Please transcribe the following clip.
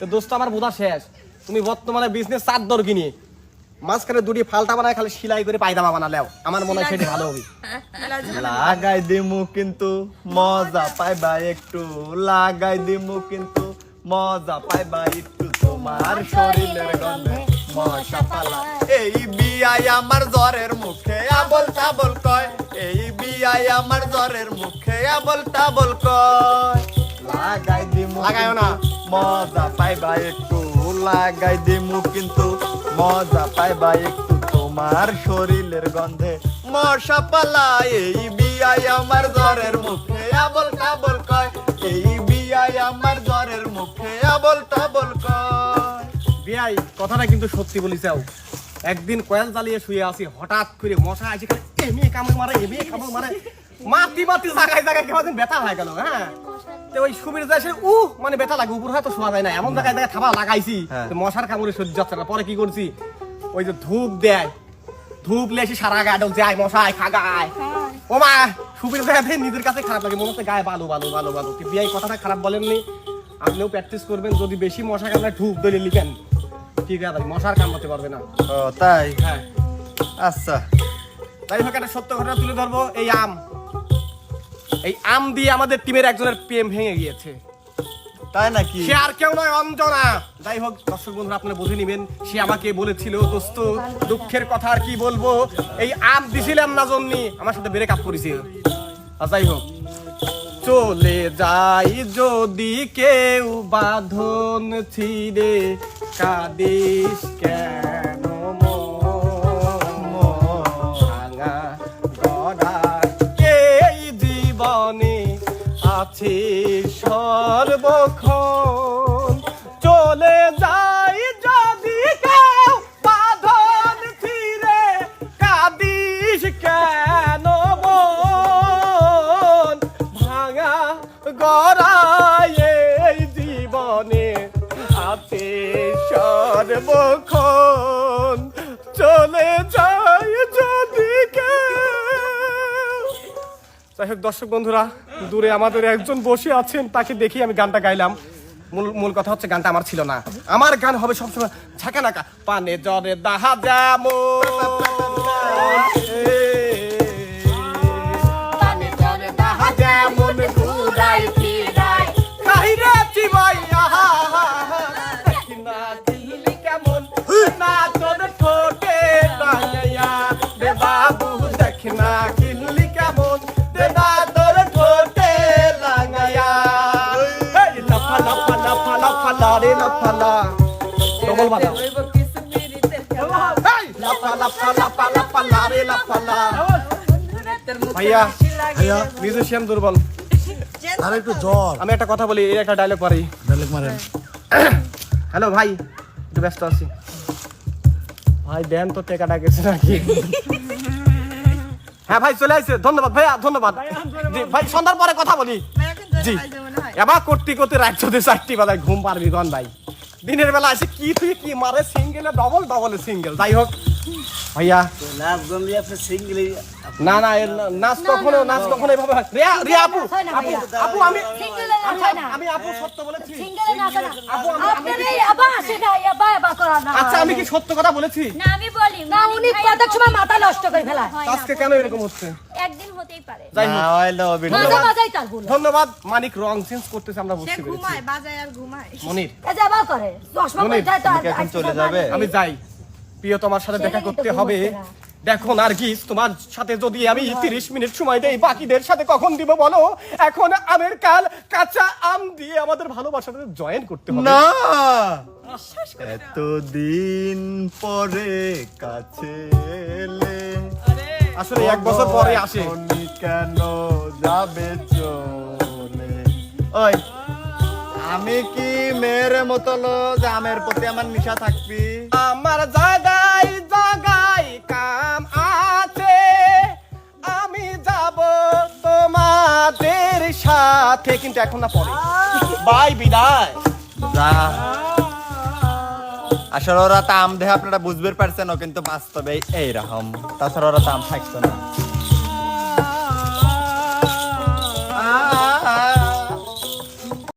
তো দোস্ত আমার বোঝা শেষ। তুমি বর্তমানে বিজনেস চার দর কিনি। মাঝখানে দুটি ফালটা বানায় খালি সেলাই করে পায়দামা বানালেও। আমার মনে হয় সেটি ভালো হবে। লাগাই দিমু কিন্তু মজা পাইবা একটু। লাগাই দিমু কিন্তু মজা পাইবা একটু। তোমার শরীরের গন্ধে মশা পালা। এই বিয়াই আমার জ্বরের মুখে আবল তাবল কয়। এই বিয়াই আমার জ্বরের মুখে আবল তাবল কয়। লাগাই দিমু লাগাইও না। মজা পাইবা একটু লাগাই দিমু কিন্তু মজা পাইবা একটু তোমার শরীরের গন্ধে। মশা পালা, এই বিয়াই আমার জ্বরের মুখে আবল তাবল কয়। এই বিয়াই আমার জ্বরের মুখে আবল তাবল কয়। বিয়াই, কথাটা কিন্তু সত্যি বলিছাও একদিন কয়েল জ্বালিয়ে শুয়ে আছি, হঠাৎ করে মশা খালি এমনি কামড় মারে এমনি কামড় মারে। মাতি মাতি জায়গায় জায়গায় কেমন ব্যথা হয়ে গেল হ্যাঁ? তো ওই সুবির যায় সে উ মানে ব্যথা লাগে উপর হয়তো শোয়া যায় না। এমন জায়গায় জায়গায় থাবা লাগাইছি হ্যাঁ। তো মশার কামড়ে সহ্য হচ্ছে না। পরে কি করছি? ওই যে ধূপ দেয়। ধূপ লেসি সারা গায়ে যায় মশায় খাগায়। ও মা সুবির জায়গাতে নিজের কাছে খারাপ লাগে মনে হচ্ছে গায়ে বালু বালু বালু বালু। কি বিয়াই কথাটা খারাপ বলেননি। আপনিও প্র্যাকটিস করবেন যদি বেশি মশা কামড়ে ধূপ দলে লিখেন। ঠিক আছে মশার কামড়াতে পারবে না। ও তাই? হ্যাঁ। আচ্ছা। তাই হোক একটা সত্য ঘটনা তুলে ধরবো এই আম। এই আম দিয়ে আমাদের টিমের একজনের প্রেম ভেঙে গিয়েছে। তাই নাকি? সে আর কেউ নয় অঞ্জনা। যাই হোক দর্শক বন্ধুরা আপনারা বুঝে নেবেন সে আমাকে বলেছিল দোস্ত দুঃখের কথা আর কি বলব? এই আম দিছিলাম না জন্যি আমার সাথে ব্রেক আপ করেছে। আর যাই হোক চলে যাই যদি কেউ বাঁধন ছিঁড়ে কাদিস কেন? ভাঙা গড়া আছে, সর্বক্ষণ। চলে যাই যদি কেউ ছিঁড়ে কাদিস কেন ভাঙা গড়ায় এই জীবনে আছে সর্বক্ষণ। চলে যাই যাই হোক, দর্শক বন্ধুরা, দূরে আমাদের একজন বসে আছেন, তাকে দেখি আমি গানটা গাইলাম। মূল মূল কথা হচ্ছে গানটা আমার ছিল না। আমার গান হবে সবসময় ঝাঁকা নাকা পানে জরে দাহা পানে ডবল বাজা লাফা লাফা লাফা লাফা ভাইয়া, মিউজিশিয়ান দুর্বল। আর একটু জ্বর। আমি একটা কথা বলি এই একটা ডায়লগ পারি। মারেন। হ্যালো ভাই একটু ব্যস্ত আছি। ভাই দেন তো টেকাটা গেছে নাকি? হ্যাঁ ভাই চলে আসছে ধন্যবাদ ভাইয়া ধন্যবাদ। জি, ভাই সন্ধ্যার পরে কথা বলি। জি। এবার করতে করতে রাত চোদ্দ চারটি বেলায় ঘুম পারবি গন ভাই? দিনের বেলা আছে কি তুই কি মারে সিঙ্গেলে ডবল ডবল সিঙ্গেল যাই হোক ভাইয়া না না নাচ কখনো নাচ কখনো এভাবে হয় রিয়া রিয়া আপু আপু আমি আমি হয় আপু সত্য বলেছি আপু, আমি- আপনার এই আবা সেটা আবা আবা করা না আচ্ছা আমি কি সত্য কথা বলেছি? না আমি বলি না উনি কতক সময় মাথা নষ্ট করে ফেলায়। আজকে কেন এরকম হচ্ছে? একদিন হতেই পারে। যাই হোক। না হইল অভিনয় মাঝে মাঝেই তার ভুল। ধন্যবাদ মানিক রং চেঞ্জ করতেছে আমরা সে বুঝতে পেরেছি। ঘুমায় বাজায় আর ঘুমায়। মনির। এই যে করে চশমা মনির, তো এখন চলে যাবে? আমি যাই। প্রিয় তোমার সাথে দেখা করতে হবে। দেখো নার্গিস তোমার সাথে যদি আমি তিরিশ মিনিট সময় দেই বাকিদের সাথে কখন দিব বলো? এখন আমের কাল কাঁচা আম দিয়ে আমাদের ভালোবাসাটা জয়েন করতে হবে। না! এতদিন পরে কাছে এলে। আসলে এক বছর পরে আসে। কেন যাবে চলে? ওই আমি কি মেয়ের মতো লো যে আমের প্রতি আমার নিশা থাকবি? আমার জায়গায় জায়গায় কাম আছে। আমি যাব তোমাদের সাথে। কিন্তু এখন না পরে। বাই বিদায়। যা। আসলে ওরা তো আম দেখে আপনারা বুঝতে পারছেন কিন্তু বাস্তবে এইরকম তাছাড়া ওরা তো আম থাকতো না।